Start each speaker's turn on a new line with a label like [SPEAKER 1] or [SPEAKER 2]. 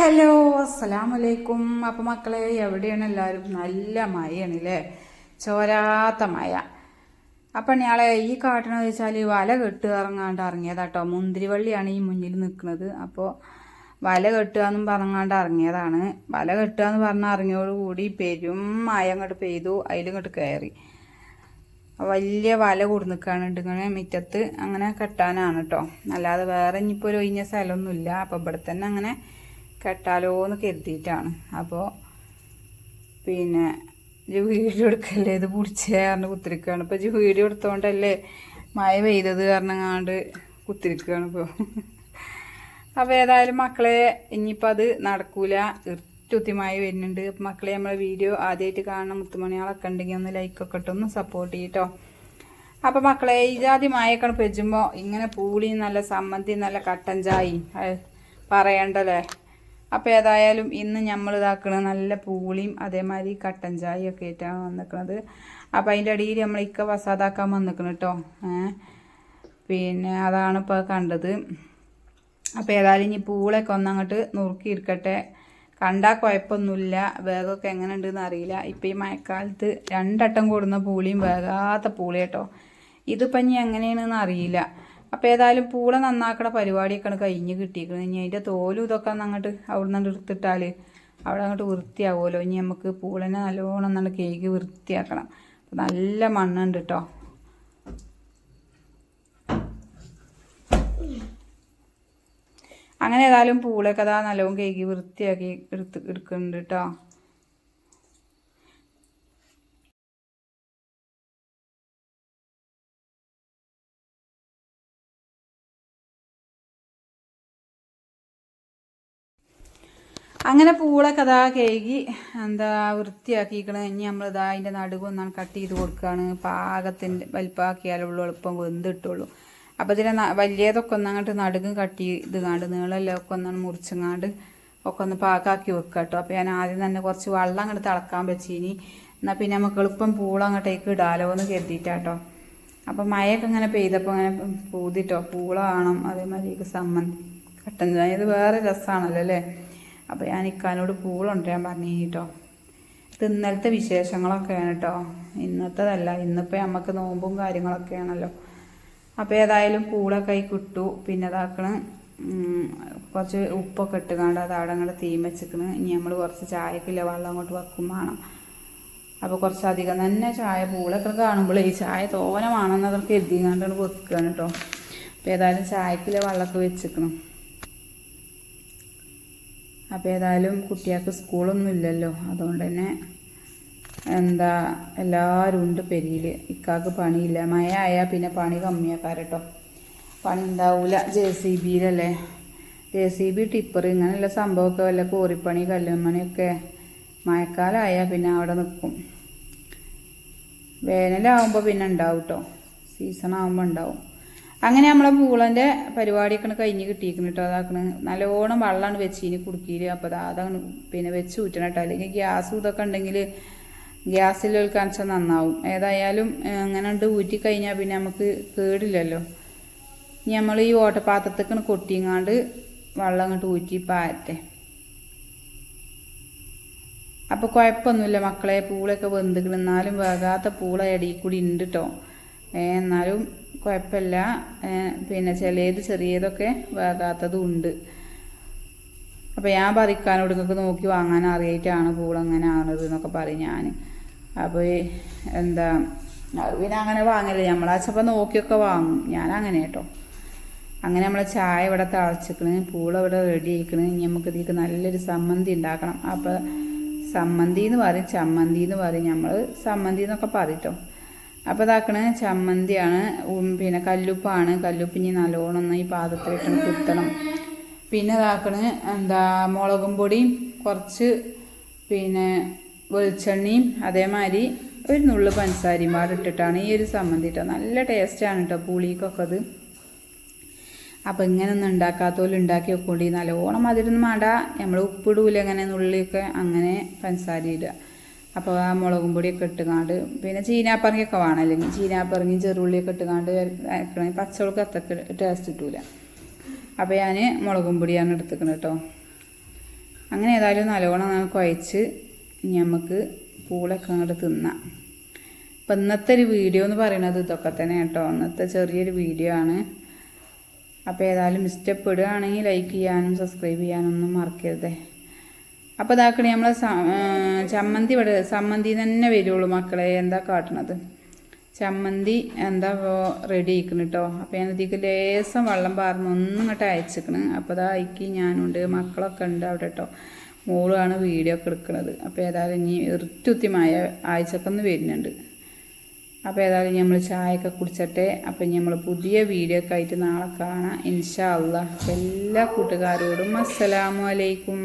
[SPEAKER 1] Hello അസ്സലാം വലൈക്കും അപ്പം മക്കളെ എവിടെയാണ് എല്ലാവരും? നല്ല മഴയാണ് അല്ലേ ചോരാത്ത മഴ. അപ്പം ഞാളെ ഈ കാട്ടിനെ വെച്ചാൽ വല കെട്ട് ഇറങ്ങാണ്ട് ഇറങ്ങിയതാട്ടോ. മുന്തിരിവള്ളിയാണ് ഈ മുന്നിൽ നിൽക്കുന്നത്. അപ്പോൾ വല കെട്ടുക എന്നും പറഞ്ഞാണ്ട് ഇറങ്ങിയതാണ്. വല കെട്ടുക എന്ന് പറഞ്ഞ ഇറങ്ങിയോടുകൂടി പെരും മഴ അങ്ങോട്ട് പെയ്തു. അതിലിങ്ങോട്ട് കയറി. വലിയ വല കൊടുന്നിക്കാണ് ഇങ്ങനെ മുറ്റത്ത് അങ്ങനെ കെട്ടാനാണ് കേട്ടോ അല്ലാതെ വേറെ ഇനിയിപ്പോൾ ഒരു ഒഴിഞ്ഞ സ്ഥലമൊന്നുമില്ല. അപ്പോൾ ഇവിടെ തന്നെ അങ്ങനെ കെട്ടാലോ എന്ന് കരുതിയിട്ടാണ്. അപ്പോൾ പിന്നെ ഇജ്ജ് വീഡിയോ എടുക്കല്ലേ ഇത് പിടിച്ചേ പറഞ്ഞ് കുത്തിരിക്കുകയാണ് ഇപ്പോൾ ഇജ്ജ് വീഡിയോ എടുത്തോണ്ടല്ലേ മഴ പെയ്തത് കാരണങ്ങാണ്ട് കുത്തിരിക്കുകയാണ് ഇപ്പോൾ അപ്പോൾ ഏതായാലും മക്കളെ ഇനിയിപ്പോൾ അത് നടക്കൂല. ഇർട്ടുത്തിമായി വരുന്നുണ്ട്. അപ്പം മക്കളെ നമ്മളെ വീഡിയോ ആദ്യമായിട്ട് കാണണം മുത്തുമണികളൊക്കെ ഉണ്ടെങ്കിൽ ഒന്ന് ലൈക്കൊക്കെ ഇട്ട് ഒന്ന് സപ്പോർട്ട് ചെയ്യട്ടോ. അപ്പം മക്കളെ ഈ ജാതി ഇങ്ങനെ പൂളി നല്ല സമ്മന്തി നല്ല കട്ടൻ ചായ പറയണ്ടല്ലേ? അപ്പോൾ ഏതായാലും ഇന്ന് നമ്മൾ ഇതാക്കണ നല്ല പൂളിയും അതേമാതിരി കട്ടൻ ചായയും ഒക്കെ ആയിട്ടാണ് വന്നിക്കണത്. അപ്പോൾ അതിന്റെ അടിയിൽ നമ്മൾ ഇക്ക വസാദാക്കാൻ വന്നിക്കണം കേട്ടോ പിന്നെ അതാണ് ഇപ്പോൾ കണ്ടത്. അപ്പോൾ ഏതായാലും ഇനി പൂളൊക്കെ ഒന്നങ്ങോട്ട് നുറുക്കിയിരിക്കട്ടെ കണ്ടാൽ കുഴപ്പമൊന്നുമില്ല വേഗമൊക്കെ എങ്ങനെ ഉണ്ടെന്ന് അറിയില്ല. ഇപ്പം ഈ മഴക്കാലത്ത് രണ്ടട്ടം കൂടുന്ന പൂളിയും വേഗാത്ത പൂളി കേട്ടോ ഇതിപ്പം ഇനി എങ്ങനെയാണെന്ന് അറിയില്ല. അപ്പോൾ ഏതായാലും പൂള നന്നാക്കണ പരിപാടിയൊക്കെയാണ് കഴിഞ്ഞ് കിട്ടിയിരിക്കുന്നത്. ഇനി അതിന്റെ തോലും ഇതൊക്കെ അങ്ങോട്ട് അവിടെ നിന്ന് എടുത്തിട്ടാൽ അവിടെ അങ്ങോട്ട് വൃത്തിയാവുമല്ലോ. ഇനി നമുക്ക് പൂളനെ നല്ലോണം നല്ല കേക്ക് വൃത്തിയാക്കണം. നല്ല മണ്ണുണ്ട് കേട്ടോ അങ്ങനെ ഏതായാലും പൂളൊക്കെ അതാ നല്ലോണം കേക്ക് വൃത്തിയാക്കി എടുത്ത് എടുക്കുന്നുണ്ട് കേട്ടോ അങ്ങനെ പൂളൊക്കെ അതാ കേകി എന്താ വൃത്തിയാക്കിക്കണ ഇനി ഇതാ അതിന്റെ നടുവ് ഒന്നാണ് കട്ട് ചെയ്ത് കൊടുക്കുകയാണ് പാകത്തിന്റെ വലിപ്പാക്കിയാലുള്ളൂ എളുപ്പം വെന്തിട്ടുള്ളൂ. അപ്പോൾ ഇതിനെ വലിയതൊക്കെ ഒന്നങ്ങോട്ട് നടുകും കട്ട് ചെയ്ത് കാണ്ട് നീളെല്ലാം ഒക്കെ ഒന്നാണ് മുറിച്ചങ്ങാണ്ട് ഒക്കെ ഒന്ന് പാകാക്കി വെക്കുക കേട്ടോ അപ്പോൾ ഞാൻ ആദ്യം തന്നെ കുറച്ച് വെള്ളം അങ്ങോട്ട് തിളക്കാൻ വെച്ചിനി. എന്നാൽ പിന്നെ നമുക്ക് എളുപ്പം പൂള അങ്ങോട്ടേക്ക് ഇടാലോ എന്ന് കരുതിയിട്ടാട്ടോ അപ്പോൾ മഴയൊക്കെ ഇങ്ങനെ പെയ്തപ്പോൾ ഇങ്ങനെ പൂതിട്ടോ. പൂള കാണും അതേമാതിരി സമ്മന്തി കട്ടൻ ചായ. ഇത് വേറെ രസമാണല്ലോ അല്ലേ? അപ്പോൾ ഞാൻ ഇക്കാനോട് പൂളുണ്ടാൻ പറഞ്ഞു കേട്ടോ. ഇന്നലത്തെ വിശേഷങ്ങളൊക്കെയാണ് കേട്ടോ. ഇന്നത്തേതല്ല ഇന്നിപ്പോൾ നമുക്ക് നോമ്പും കാര്യങ്ങളൊക്കെയാണല്ലോ. അപ്പോൾ ഏതായാലും പൂളൊക്കെ ആയി കിട്ടു. പിന്നെ അതാക്കണ് കുറച്ച് ഉപ്പൊക്കെ ഇട്ടുകൊണ്ട് അത് അവിടെ അങ്ങോട്ട് തീം വെച്ചിക്കണ്. ഇനി നമ്മൾ കുറച്ച് ചായക്കില്ല വെള്ളം അങ്ങോട്ട് വെക്കും വേണം. അപ്പോൾ കുറച്ചധികം തന്നെ ചായ പൂളൊക്കെ കാണുമ്പോൾ ഈ ചായ തോനെ എഴുതി കണ്ടാണ് വെക്കുകയാണ് കേട്ടോ. അപ്പോൾ ഏതായാലും ചായക്കില്ല വെള്ളമൊക്കെ വെച്ചിക്കണം. അപ്പോൾ ഏതായാലും കുട്ടികൾക്ക് സ്കൂളൊന്നും ഇല്ലല്ലോ. അതുകൊണ്ട് തന്നെ എന്താ എല്ലാവരും ഉണ്ട് പെരിയിൽ ഇക്കാക്ക് പണിയില്ല. മഴ ആയാൽ പിന്നെ പണി കമ്മിയാക്കാരട്ടോ. പണി ഉണ്ടാവില്ല ജെ സി ബിയിലല്ലേ. ജെ സി ബി ടിപ്പർ ഇങ്ങനെയുള്ള സംഭവമൊക്കെ വല്ല കോറിപ്പണി കല്ലുമണിയൊക്കെ മഴക്കാലമായാൽ പിന്നെ അവിടെ നിൽക്കും. വേനലാവുമ്പോൾ പിന്നെ ഉണ്ടാവും കേട്ടോ സീസൺ ആകുമ്പോൾ ഉണ്ടാവും. അങ്ങനെ നമ്മളെ പൂളന്റെ പരിപാടിയൊക്കെ കഴിഞ്ഞ് കിട്ടിയിരിക്കുന്നു കേട്ടോ അതാക്കണ്. നല്ലോണം വെള്ളമാണ് വെച്ചിന് കുടുക്കിയിൽ അപ്പോൾ അതാ അതാണ് പിന്നെ വെച്ച് ഊറ്റണം കേട്ടോ. അല്ലെങ്കിൽ ഗ്യാസ് ഇതൊക്കെ ഉണ്ടെങ്കിൽ ഗ്യാസിൽ വെച്ചാൽ നന്നാവും. ഏതായാലും അങ്ങനെ ഉണ്ട് ഊറ്റി കഴിഞ്ഞാൽ പിന്നെ നമുക്ക് കേടില്ലല്ലോ. ഇനി നമ്മൾ ഈ ഓട്ടപാത്രത്തേക്കാണ് കൊട്ടിങ്ങാണ്ട് വെള്ളം അങ്ങോട്ട് ഊറ്റി പാറ്റെ അപ്പോൾ കുഴപ്പമൊന്നുമില്ല മക്കളെ. പൂളൊക്കെ വെന്തിക്കണം. എന്നാലും വേകാത്ത പൂള ഇടയിൽ കൂടി ഉണ്ട് കേട്ടോ എന്നാലും കുഴപ്പമില്ല. പിന്നെ ചിലത് ചെറിയതൊക്കെ വേകാത്തതും ഉണ്ട് അപ്പോൾ ഞാൻ പറിക്കാൻ നിങ്ങൾക്ക് നോക്കി വാങ്ങാൻ അറിയായിട്ടാണ് പൂളങ്ങനെ ആണത് എന്നൊക്കെ പറയും ഞാൻ അപ്പോൾ എന്താ അറിവിനെ അങ്ങനെ വാങ്ങില്ല നമ്മളാച്ചപ്പം നോക്കിയൊക്കെ വാങ്ങും. ഞാൻ അങ്ങനെ കേട്ടോ അങ്ങനെ നമ്മളെ ചായ ഇവിടെ തിളച്ചിക്കണ് പൂള ഇവിടെ റെഡി ആയിക്കണ്. ഇനി നമുക്ക് ഇതിലേക്ക് നല്ലൊരു സമ്മന്തി ഉണ്ടാക്കണം. അപ്പോൾ സമ്മന്തി എന്ന് പറയും ചമ്മന്തി എന്ന് പറയും. നമ്മൾ സമ്മന്തി എന്നൊക്കെ പറയട്ടോ അപ്പോൾ ഇതാക്കണ ചമ്മന്തിയാണ് പിന്നെ കല്ലുപ്പാണ്. കല്ലുപ്പ് ഇനി ഒന്ന് ഈ പാദത്തിലിട്ട് കുത്തണം. പിന്നെ ഇതാക്കണ എന്താ മുളകും പൊടിയും കുറച്ച് പിന്നെ വെളിച്ചെണ്ണയും അതേമാതിരി ഒരു നുള്ളു പഞ്ചസാരയും പാടെ ഇട്ടിട്ടാണ് ഈ ഒരു ചമ്മന്തി കേട്ടോ നല്ല ടേസ്റ്റാണ് കേട്ടോ പുളിക്കൊക്കെ അത്. അപ്പോൾ ഇങ്ങനെ ഒന്നും ഉണ്ടാക്കാത്തോലും ഉണ്ടാക്കി വെക്കൊണ്ടി. നല്ലോണം അതിരുന്ന് മാട നമ്മൾ ഉപ്പിടൂല അങ്ങനെ നുള്ളിയൊക്കെ അങ്ങനെ പഞ്ചസാര ഇടുക. അപ്പോൾ ആ മുളകും പൊടിയൊക്കെ ഇട്ടുകാണ്ട് പിന്നെ ചീനാപ്പറങ്ങിയൊക്കെ വേണം. അല്ലെങ്കിൽ ചീനാപ്പറങ്ങി ചെറുള്ളിയൊക്കെ ഇട്ടുകാണ്ട് അരക്കണമെങ്കിൽ പച്ചവളക്ക് അത്രയ്ക്ക് ടേസ്റ്റ് കിട്ടൂല. അപ്പോൾ ഞാൻ മുളകും പൊടിയാണ് എടുത്തിക്കുന്നത് കേട്ടോ അങ്ങനെ ഏതായാലും നല്ലോണം നമുക്ക് കുഴച്ച് നമുക്ക് പൂളൊക്കെ അങ്ങോട്ട് തിന്നാം. അപ്പം ഇന്നത്തെ ഒരു വീഡിയോ എന്ന് പറയുന്നത് ഇതൊക്കെ തന്നെ കേട്ടോ ഇന്നത്തെ ചെറിയൊരു വീഡിയോ ആണ്. അപ്പോൾ ഏതായാലും ഇഷ്ടപ്പെടുകയാണെങ്കിൽ ലൈക്ക് ചെയ്യാനും സബ്സ്ക്രൈബ് ചെയ്യാനൊന്നും മറക്കരുതേ. അപ്പോൾ ഇതാക്കണേ നമ്മളെ ചമ്മന്തി ഇവിടെ ചമ്മന്തി തന്നെ വരുള്ളൂ മക്കളെ. എന്താ കാട്ടണത്? ചമ്മന്തി എന്താ റെഡി ആയിക്കണം കേട്ടോ അപ്പോൾ ഞാൻ ഇതിലേക്ക് ലേസം വെള്ളം പാർന്ന് ഒന്നും ഇങ്ങോട്ട് അപ്പോൾ ഇതാ അയക്കി ഞാനുണ്ട് മക്കളൊക്കെ ഉണ്ട് അവിടെ കേട്ടോ മോളാണ് വീഡിയോ ഒക്കെ എടുക്കുന്നത് അപ്പോൾ ഏതായാലും ഇനി ഇറുത്തുത്തിമായ ആഴ്ചക്കൊന്ന് വരുന്നുണ്ട്. അപ്പോൾ ഏതായാലും നമ്മൾ ചായയൊക്കെ കുടിച്ചട്ടെ. അപ്പം നമ്മൾ പുതിയ വീഡിയോ ഒക്കെ ആയിട്ട് നാളെ കാണാം. ഇൻഷാ അള്ളാഹ് എല്ലാ കൂട്ടുകാരോടും അസ്സലാമു അലൈക്കും.